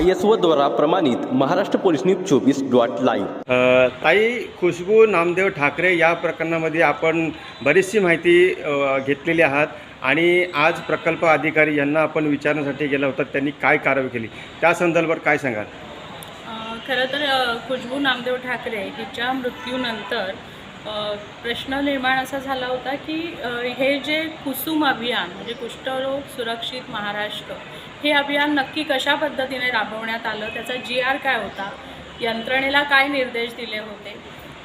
I S द्वारा प्रमाणित Maharashtra police news चोवीस डॉट लाईव्ह. ताई खुशबू नामदेव ठाकरे या प्रकरणामध्ये आपण बरीचशी माहिती घेतलेली आहात आणि आज प्रकल्प अधिकारी यांना आपण विचारण्यासाठी गेला होता त्यांनी काय कारवाई केली? त्या संदर्भात काय सांगाल? खरं तर खुशबू नामदेव ठाकरे हिच्या मृत्यूनंतर प्रश्न निर्माण असा झाला होता की हे जे कुसुम अभियान म्हणजे कुष्ठरोग सुरक्षित महाराष्ट्र हे अभियान नक्की कशा पद्धतीने राबवण्यात आलं? त्याचा जी आर काय होता? यंत्रणेला काय निर्देश दिले होते?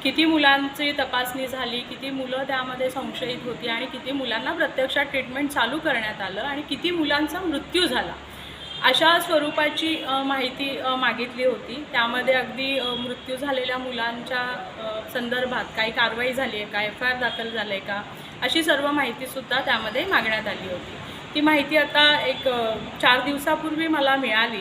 किती मुलांची तपासणी झाली? किती मुलं त्यामध्ये संशयित होती? आणि किती मुलांना प्रत्यक्षात ट्रीटमेंट चालू करण्यात आलं? आणि किती मुलांचा मृत्यू झाला? अशा स्वरूपाची माहिती मागितली होती. त्यामध्ये अगदी मृत्यू झालेल्या मुलांच्या संदर्भात काही कारवाई झाली आहे का? एफ आय आर दाखल झालं आहे का? अशी सर्व माहितीसुद्धा त्यामध्ये मागण्यात आली होती. ती माहिती आता एक चार दिवसापूर्वी मला मिळाली.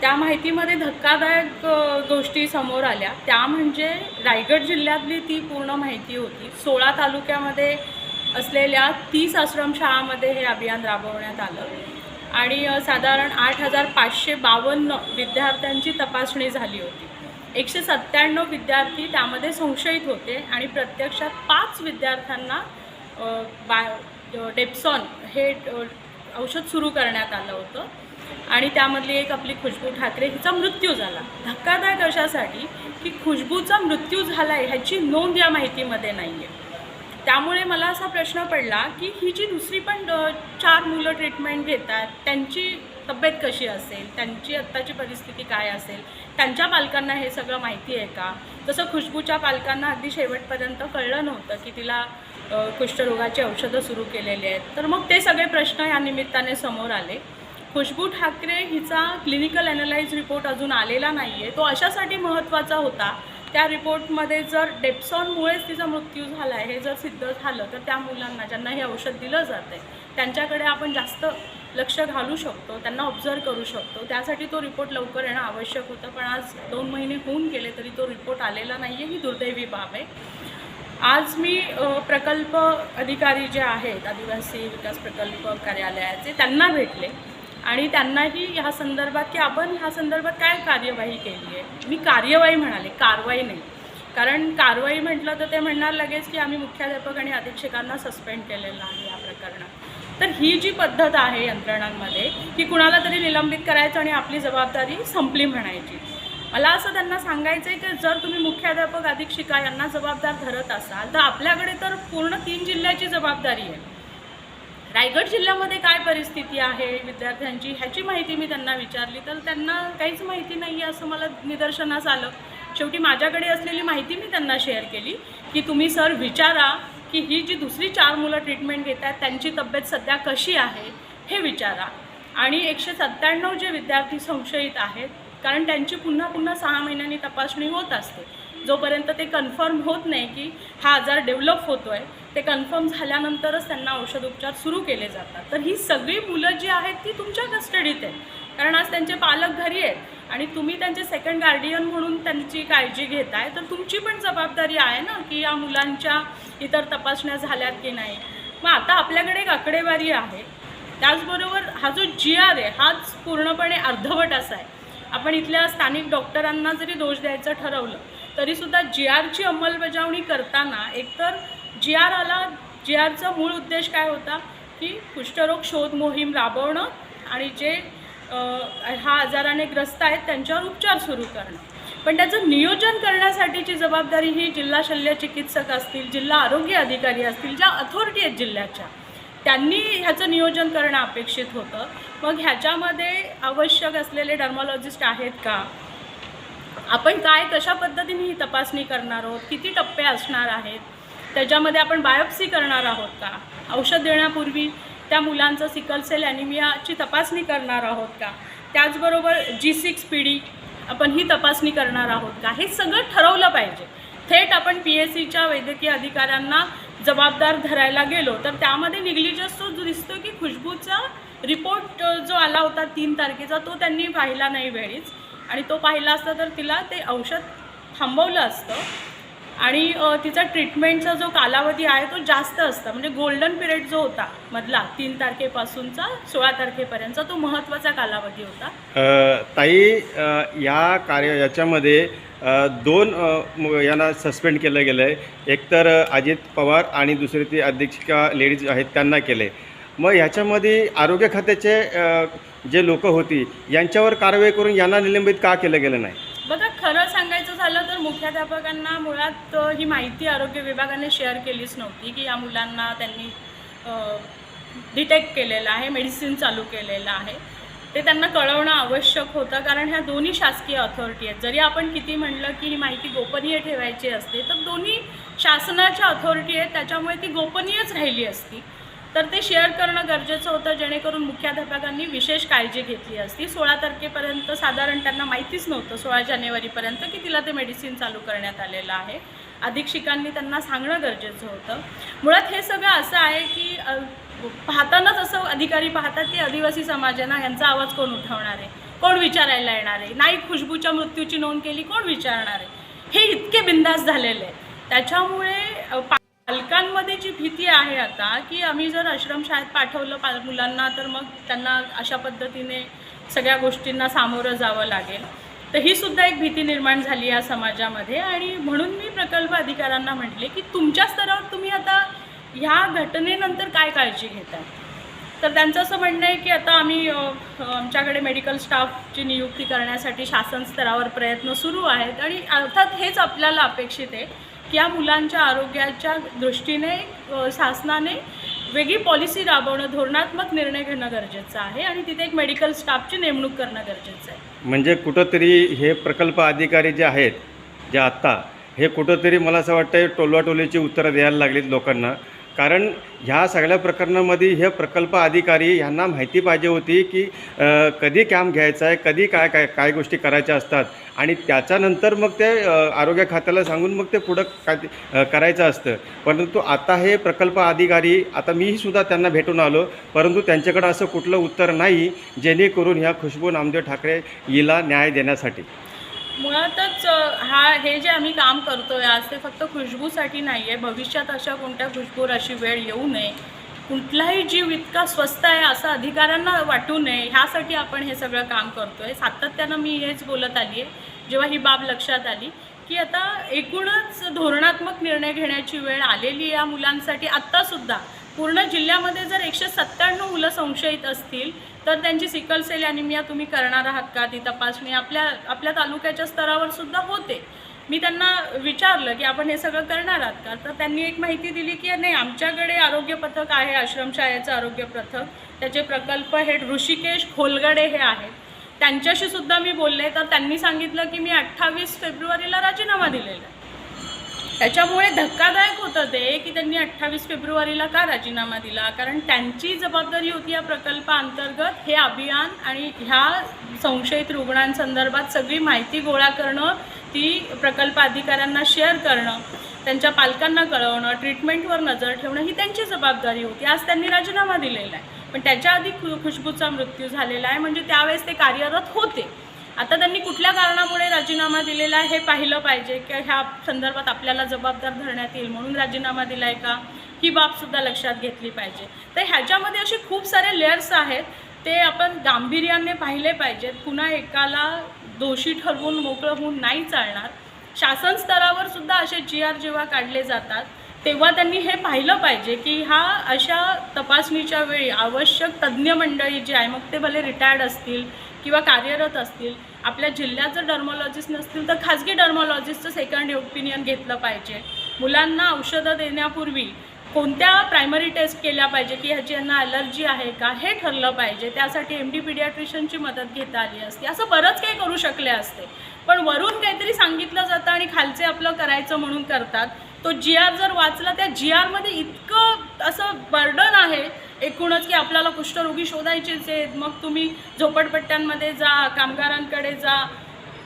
त्या माहितीमध्ये धक्कादायक गोष्टी समोर आल्या. त्या म्हणजे रायगड जिल्ह्यातली ती पूर्ण माहिती होती. सोळा तालुक्यामध्ये असलेल्या तीस आश्रमशाळामध्ये हे अभियान राबवण्यात आलं. आणि साधारण आठ हजार पाचशे बावन्न विद्यार्थ्यांची तपासणी झाली होती. एकशे सत्त्याण्णव विद्यार्थी त्यामध्ये संशयित होते आणि प्रत्यक्षात पाच विद्यार्थ्यांना बा डेप्सॉन हे औषध सुरू करण्यात आलं होतं. आणि त्यामधली एक आपली खुशबू ठाकरे हिचा मृत्यू झाला. धक्कादायक अशासाठी की खुशबूचा मृत्यू झाला आहे ह्याची नोंद या माहितीमध्ये नाही आहे त्यामुळे मला असा प्रश्न पडला की ही जी दुसरी पण चार मुलं ट्रीटमेंट घेतात त्यांची तब्येत कशी असेल त्यांची आत्ताची परिस्थिती काय असेल त्यांच्या पालकांना हे सगळं माहिती आहे का? जसं खुशबूच्या पालकांना अगदी शेवटपर्यंत कळलं नव्हतं की तिला कुष्ठरोगाची औषधं सुरू केलेली आहेत. तर मग ते सगळे प्रश्न या निमित्ताने समोर आले. खुशबू ठाकरे हिचा क्लिनिकल ॲनालाइज रिपोर्ट अजून आलेला नाही आहे तो अशासाठी महत्त्वाचा होता. त्या रिपोर्टमध्ये जर डेप्सॉनमुळेच तिचा मृत्यू झाला आहे हे जर सिद्ध झालं तर त्या मुलांना ज्यांना हे औषध दिलं जातं आहे त्यांच्याकडे आपण जास्त लक्ष घालू शकतो त्यांना ऑब्झर्व करू शकतो. त्यासाठी तो रिपोर्ट लवकर येणं आवश्यक होतं. पण आज दोन महिने होऊन गेले तरी तो रिपोर्ट आलेला नाही आहे ही दुर्दैवी बाब आहे. आज मी प्रकल्प अधिकारी जे आहेत आदिवासी विकास प्रकल्प कार्यालयाचे त्यांना भेटले. आणि त्यांनाही ह्या संदर्भात की आपण ह्या संदर्भात काय कार्यवाही केली आहे? मी कार्यवाही म्हणाले कारवाई नाही. कारण कारवाई म्हटलं तर ते म्हणणार लगेच की आम्ही मुख्याध्यापक आणि अधीक्षकांना सस्पेंड केलेलं आहे या प्रकरणात. तर ही जी पद्धत आहे यंत्रणांमध्ये की कुणाला तरी निलंबित करायचं आणि आपली जबाबदारी संपली म्हणायची. मला असं त्यांना सांगायचं आहे की जर तुम्ही मुख्याध्यापक अधीक्षिका यांना जबाबदार धरत असाल तर आपल्याकडे तर पूर्ण तीन जिल्ह्याची जबाबदारी आहे. रायगड जिल्ह्यामध्ये काय परिस्थिती आहे विद्यार्थ्यांची ह्याची माहिती मी त्यांना विचारली तर त्यांना काहीच माहिती नाही आहे असं मला निदर्शनास आलं. शेवटी माझ्याकडे असलेली माहिती मी त्यांना शेअर केली की तुम्ही सर विचारा की ही जी दुसरी चार मुलं ट्रीटमेंट घेत आहेत त्यांची तब्येत सध्या कशी आहे हे विचारा. आणि एकशे सत्त्याण्णव जे विद्यार्थी संशयित आहेत कारण त्यांची पुन्हा पुन्हा सहा महिन्यांनी तपासणी होत असते. जोपर्यंत ते कन्फर्म होत नाही की हा आजार डेव्हलप होतो आहे ते कन्फर्म झाल्यानंतरच त्यांना औषध उपचार सुरू केले जातात. तर ही सगळी मुलं जी आहेत ती तुमच्या कस्टडीत आहेत. कारण आज त्यांचे पालक घरी आहेत आणि तुम्ही त्यांचे सेकंड गार्डियन म्हणून त्यांची काळजी घेताय तर तुमची पण जबाबदारी आहे ना की या मुलांच्या इतर तपासण्या झाल्यात की नाही. मग आता आपल्याकडे एक आकडेवारी आहे. त्याचबरोबर हा जो जी आर आहे हाच पूर्णपणे अर्धवट असा आहे. आपण इथल्या स्थानिक डॉक्टरांना जरी दोष द्यायचं ठरवलं तरीसुद्धा जी आरची अंमलबजावणी करताना एकतर जी आर आला जी आरचा मूळ उद्देश काय होता? की कुष्ठरोग शोध मोहीम राबवणं आणि जे हा आजाराने ग्रस्त आहेत त्यांच्यावर उपचार सुरू करणं. पण त्याचं नियोजन करण्यासाठीची जबाबदारी ही जिल्हा शल्य चिकित्सक असतील जिल्हा आरोग्य अधिकारी असतील ज्या अथॉरिटी आहेत जिल्ह्याच्या त्यांनी ह्याचं नियोजन करणं अपेक्षित होतं. मग ह्याच्यामध्ये आवश्यक असलेले डर्मॉलॉजिस्ट आहेत का? आपण काय कशा पद्धतीने ही तपासणी करणार आहोत? किती टप्पे असणार आहेत? त्याच्यामध्ये आपण बायोप्सी करणार आहोत का? औषध देण्यापूर्वी त्या मुलांचं सिकल सेल ॲनिमियाची तपासणी करणार आहोत का? त्याचबरोबर जी सिक्स पिढी आपण ही तपासणी करणार आहोत का? हे सगळं ठरवलं पाहिजे. थेट आपण पी एस सीच्या वैद्यकीय अधिकाऱ्यांना जबाबदार धरायला गेलो तर त्यामध्ये निग्लिजन्स तो जो दिसतो की खुशबूचा रिपोर्ट जो आला होता तीन तारखेचा तो त्यांनी पाहिला नाही वेळीच. आणि तो पाहिला असता तर तिला ते औषध थांबवलं असतं. आणि तिचा ट्रीटमेंटचा जो कालावधी आहे तो जास्त असता. म्हणजे गोल्डन पिरियड जो होता मधला तीन तारखेपासूनचा सोळा तारखेपर्यंतचा तो महत्त्वाचा कालावधी होता. ताई या कार्य याच्यामध्ये दोन यांना सस्पेंड केलं गेलं आहे एकतर अजित पवार आणि दुसरी ती अध्यक्षिका लेडीज आहेत त्यांना केलं आहे मग ह्याच्यामध्ये आरोग्य खात्याचे जे लोक होती यांच्यावर कारवाई करून यांना निलंबित का केलं गेलं नाही? बघा खरं सांगायचं झालं तर मुख्याध्यापकांना मुळात ही माहिती आरोग्य विभागाने शेअर केलीच नव्हती की या मुलांना त्यांनी डिटेक्ट केलेलं आहे मेडिसिन चालू केलेलं आहे. ते त्यांना कळवणं आवश्यक होतं कारण ह्या दोन्ही शासकीय अथॉरिटी आहेत. जरी आपण किती म्हणलं की ही माहिती गोपनीय ठेवायची असते तर दोन्ही शासनाच्या अथॉरिटी आहेत त्याच्यामुळे ती गोपनीयच राहिली असती. तर ते शेअर करणं गरजेचं होतं जेणेकरून मुख्याध्यापकांनी विशेष काळजी घेतली असती. सोळा तारखेपर्यंत साधारण त्यांना माहितीच नव्हतं सोळा जानेवारीपर्यंत की तिला ते मेडिसिन चालू करण्यात आलेलं आहे. अधीक्षिकांनी त्यांना सांगणं गरजेचं होतं. मुळात हे सगळं असं आहे की पाहतानाच असं अधिकारी पाहतात की आदिवासी समाज आहे ना यांचा आवाज कोण उठवणार? आहे कोण विचारायला येणार? आहे नाही खुशबूच्या मृत्यूची नोंद केली कोण विचारणार आहे? हे इतके बिंदास झालेले आहे त्याच्यामुळे पालकांमध्ये जी भीती आहे आता की आम्ही जर आश्रमशाळेत पाठवलं पा मुलांना तर मग त्यांना अशा पद्धतीने सगळ्या गोष्टींना सामोरं जावं लागेल. तर ही सुद्धा एक भीती निर्माण झाली या समाजामध्ये. आणि म्हणून मी प्रकल्प अधिकाऱ्यांना म्हटले की तुमच्या स्तरावर तुम्ही आता ह्या घटनेनंतर काय काळजी घेताय? तर त्यांचं असं म्हणणं आहे की आता आम्ही आमच्याकडे मेडिकल स्टाफची नियुक्ती करण्यासाठी शासन स्तरावर प्रयत्न सुरू आहेत. आणि अर्थात हेच आपल्याला अपेक्षित आहे या मुलांच्या आरोग्याच्या दृष्टीने शासनाने वेगळी पॉलिसी राबवणं धोरणात्मक निर्णय घेणं गरजेचं आहे आणि तिथे एक मेडिकल स्टाफची नेमणूक करणं गरजेचं आहे. म्हणजे कुठंतरी हे प्रकल्प अधिकारी जे आहेत जे आत्ता हे कुठंतरी मला असं वाटतं टोलवाटोलीची उत्तरं द्यायला लागलीत लोकांना. कारण ह्या सगळ्या प्रकरणामध्ये हे प्रकल्प अधिकारी ह्यांना माहिती पाहिजे होती की कधी कॅम्प घ्यायचा आहे कधी काय काय काय गोष्टी करायच्या असतात. आणि त्याच्यानंतर मग ते आरोग्य खात्याला सांगून मग ते पुढं काय करायचं असतं. परंतु आता हे प्रकल्प अधिकारी आता मीही सुद्धा त्यांना भेटून आलो. परंतु त्यांच्याकडं असं कुठलं उत्तर नाही जेणेकरून ह्या खुशबू नामदेव ठाकरे हिला न्याय देण्यासाठी. मुळातच हा हे जे आम्ही काम करतो आहे आज ते फक्त खुशबूसाठी नाही आहे भविष्यात अशा कोणत्या खुशबूर अशी वेळ येऊ नये. कुठलाही जीव इतका स्वस्त आहे असं अधिकाऱ्यांना वाटू नये. ह्यासाठी आपण हे सगळं काम करतो आहे सातत्यानं मी हेच बोलत आली आहे जेव्हा ही बाब लक्षात आली की आता एकूणच धोरणात्मक निर्णय घेण्याची वेळ आलेली या मुलांसाठी. आत्तासुद्धा पूर्ण जिल्ह्यामध्ये जर एकशे सत्त्याण्णव मुलं संशयित असतील तर त्यांची सिकल सेल ॲनिमिया तुम्ही करणार आहात का? ती तपासणी आपल्या आपल्या तालुक्याच्या स्तरावर सुद्धा होते. मी त्यांना विचारलं की आपण हे सगळं करणार आहात का? तर त्यांनी एक माहिती दिली की नाही आमच्याकडे आरोग्य पथक आहे आश्रमशाळेचं आरोग्य पथक. त्याचे प्रकल्प हेड ऋषिकेश खोलगडे हे आहेत. त्यांच्याशी सुद्धा मी बोलले तर त्यांनी सांगितलं की मी अठ्ठावीस फेब्रुवारीला राजीनामा दिलेला आहे. त्याच्यामुळे धक्कादायक होतं ते की त्यांनी अठ्ठावीस फेब्रुवारीला का राजीनामा दिला? कारण त्यांची जबाबदारी होती या प्रकल्पाअंतर्गत हे अभियान आणि ह्या संशयित रुग्णांसंदर्भात सगळी माहिती गोळा करणं ती प्रकल्प अधिकाऱ्यांना शेअर करणं त्यांच्या पालकांना कळवणं ट्रीटमेंटवर नजर ठेवणं ही त्यांची जबाबदारी होती. आज त्यांनी राजीनामा दिलेला आहे. पण त्याच्या आधी खु खुशबूचा मृत्यू झालेला आहे. म्हणजे त्यावेळेस ते कार्यरत होते. आता त्यांनी कुठल्या कारणामुळे राजीनामा दिलेला आहे हे पाहिलं पाहिजे? की ह्या संदर्भात आपल्याला जबाबदार धरण्यात येईल म्हणून राजीनामा दिला आहे का? ही बाबसुद्धा लक्षात घेतली पाहिजे. तर ह्याच्यामध्ये असे खूप सारे लेअर्स आहेत. ते आपण गांभीर्याने पाहिले पाहिजेत. पुन्हा एकाला दोषी ठरवून मोकळं होऊन नाही चालणार. शासन स्तरावर सुद्धा असे जी आर जेव्हा काढले जातात तेव्हा त्यांनी हे पाहिलं पाहिजे की हा अशा तपासणीच्या वेळी आवश्यक तज्ज्ञ मंडळी जी आहे मग ते भले रिटायर्ड असतील किंवा कार्यरत असतील आपल्या जिल्ह्यात जर डर्मॉलॉजिस्ट नसतील तर खाजगी डर्मॉलॉजिस्टचं सेकंड ओपिनियन घेतलं पाहिजे. मुलांना औषधं देण्यापूर्वी कोणत्या प्रायमरी टेस्ट केल्या पाहिजे की ह्याची यांना ॲलर्जी आहे का हे ठरलं पाहिजे. त्यासाठी एम डी पिडियाट्रिशनची मदत घेता आली असते. असं बरंच काही करू शकले असते. पण वरून काहीतरी सांगितलं जातं आणि खालचे आपलं करायचं म्हणून करतात. तो जी आर जर वाचला त्या जी आरमध्ये इतकं असं बर्डन आहे एकूणच की आपल्याला कुष्ठरोगी शोधायचेच आहेत. मग तुम्ही झोपडपट्ट्यांमध्ये जा कामगारांकडे जा.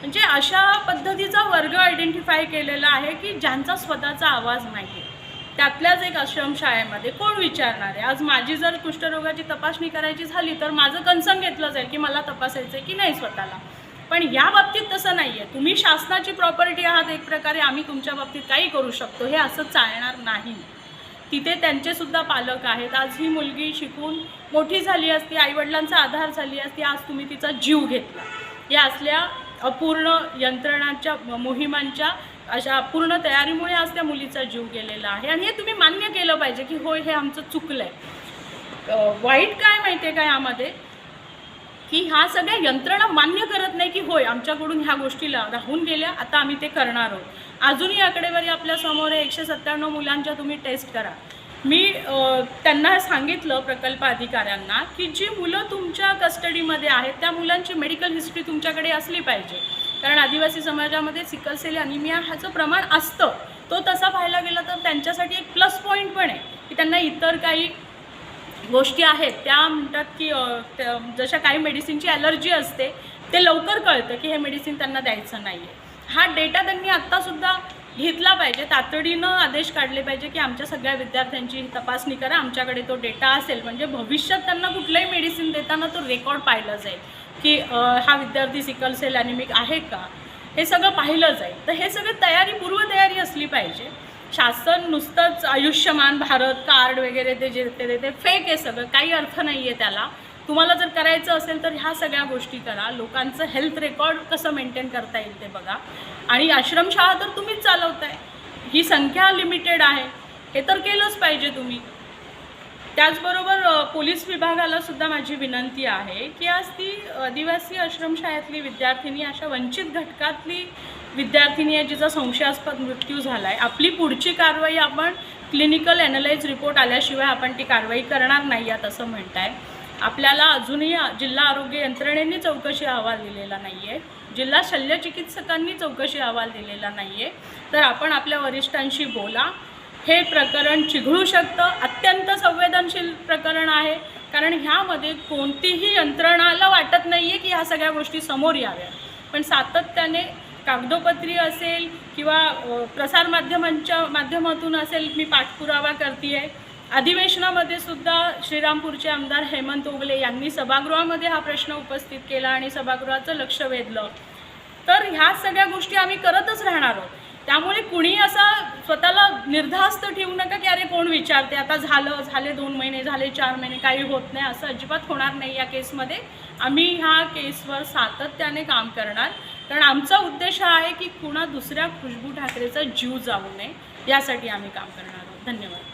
म्हणजे अशा पद्धतीचा वर्ग आयडेंटिफाय केलेला आहे की ज्यांचा स्वतःचा आवाज नाही आहे त्यातल्याच एक आश्रमशाळेमध्ये कोण विचारणार आहे? आज माझी जर कुष्ठरोगाची तपासणी करायची झाली तर माझं कन्सर्न घेतलं जाईल की मला तपासायचं आहे की नाही स्वतःला. पण या बाबतीत तसं नाही आहे तुम्ही शासनाची प्रॉपर्टी आहात एक प्रकारे आम्ही तुमच्या बाबतीत काही करू शकतो. हे असं चालणार नाही. तिथे त्यांचे सुद्धा पालक आहेत. आज ही मुलगी शिकून मोठी झाली असती आईवडिलांचा आधार झाली असती आज तुम्ही तिचा जीव घेतला. या असल्या अपूर्ण यंत्रणांच्या मोहिमांच्या अशा अपूर्ण तयारीमुळे आज त्या मुलीचा जीव गेलेला आहे. आणि हे तुम्ही मान्य केलं पाहिजे की होय हे आमचं चुकलं आहे वाईट काय माहिती आहे का यामध्ये? की ह्या सगळ्या यंत्रणा मान्य करत नाही की होय आमच्याकडून ह्या गोष्टीला राहून गेल्या आता आम्ही ते करणार आहोत. अजूनही आकडेवारी आपल्यासमोर आहे. एकशे सत्त्याण्णव मुलांच्या तुम्ही टेस्ट करा. मी त्यांना सांगितलं प्रकल्प अधिकाऱ्यांना की जी मुलं तुमच्या कस्टडीमध्ये आहेत त्या मुलांची मेडिकल हिस्ट्री तुमच्याकडे असली पाहिजे. कारण आदिवासी समाजामध्ये सिकलसेल अनिमिया ह्याचं प्रमाण असतं. तो तसा पाहायला गेला तर त्यांच्यासाठी एक प्लस पॉईंट पण आहे. की त्यांना इतर काही गोष्टी आहेत त्या म्हणतात की त्या- जशा काही मेडिसिनची ॲलर्जी असते ते लवकर कळतं की हे मेडिसिन त्यांना द्यायचं नाही आहे हा डेटा त्यांनी आत्तासुद्धा घेतला पाहिजे. तातडीनं आदेश काढले पाहिजे की आमच्या सगळ्या विद्यार्थ्यांची तपासणी करा. आमच्याकडे तो डेटा असेल. म्हणजे भविष्यात त्यांना कुठलंही मेडिसिन देताना तो रेकॉर्ड पाहिला जाईल की हा विद्यार्थी सिकल सेल अॅनिमिक आहे का? हे सगळं पाहिलं जाईल. तर हे सगळं तयारी पूर्वतयारी असली पाहिजे. शासन नुसतंच आयुष्यमान भारत कार्ड वगैरे ते जे ते ते फेक आहे सगळं. काही अर्थ नाही आहे त्याला. तुम्हाला जर करायचं असेल तर ह्या सगळ्या गोष्टी करा. लोकांचं हेल्थ रेकॉर्ड कसं मेंटेन करता येईल ते बघा. आणि आश्रमशाळा तर तुम्हीच चालवताय. ही संख्या लिमिटेड आहे. हे तर केलंच पाहिजे तुम्ही. त्याचबरोबर पोलीस विभागाला सुद्धा माझी विनंती आहे की आज ती आदिवासी आश्रमशाळेतली विद्यार्थिनी अशा वंचित घटकातली विद्यार्थिनी आहे जिचा संशयास्पद मृत्यू झाला आहे आपली पुढची कारवाई आपण क्लिनिकल ॲनालाइज रिपोर्ट आल्याशिवाय आपण ती कारवाई करणार नाही आहात असं म्हणत आहे आपल्याला अजूनही जिल्हा आरोग्य यंत्रणेने चौकशी अहवाल दिलेला नाही आहे जिल्हा शल्यचिकित्सकांनी चौकशी अहवाल दिलेला नाही आहे तर आपण आपल्या वरिष्ठांशी बोला. हे प्रकरण चिघळू शकतं. अत्यंत संवेदनशील प्रकरण आहे. कारण ह्यामध्ये कोणतीही यंत्रणाला वाटत नाही आहे की ह्या सगळ्या गोष्टी समोर याव्या पण सातत्याने कागदोपत्री असेल किंवा प्रसारमाध्यमांच्या माध्यमातून असेल मी पाठपुरावा करते आहे अधिवेशनामध्ये सुद्धा श्रीरामपूरचे आमदार हेमंत ओगले यांनी सभागृहामध्ये हा प्रश्न उपस्थित केला आणि सभागृहाचं लक्ष वेधलं. तर ह्या सगळ्या गोष्टी आम्ही करतच राहणार आहोत. त्यामुळे कुणी असा स्वतःला निर्धास्त ठेवू नका की अरे कोण विचारते आता झालं झाले दोन महिने झाले चार महिने काही होत नाही असं अजिबात होणार नाही या केसमध्ये. आम्ही ह्या केसवर सातत्याने काम करणार. कारण आमचा उद्देश हा आहे की कुणा दुसऱ्या खुशबू ठाकरेचा जीव जाऊ नये यासाठी आम्ही काम करणार आहोत. धन्यवाद.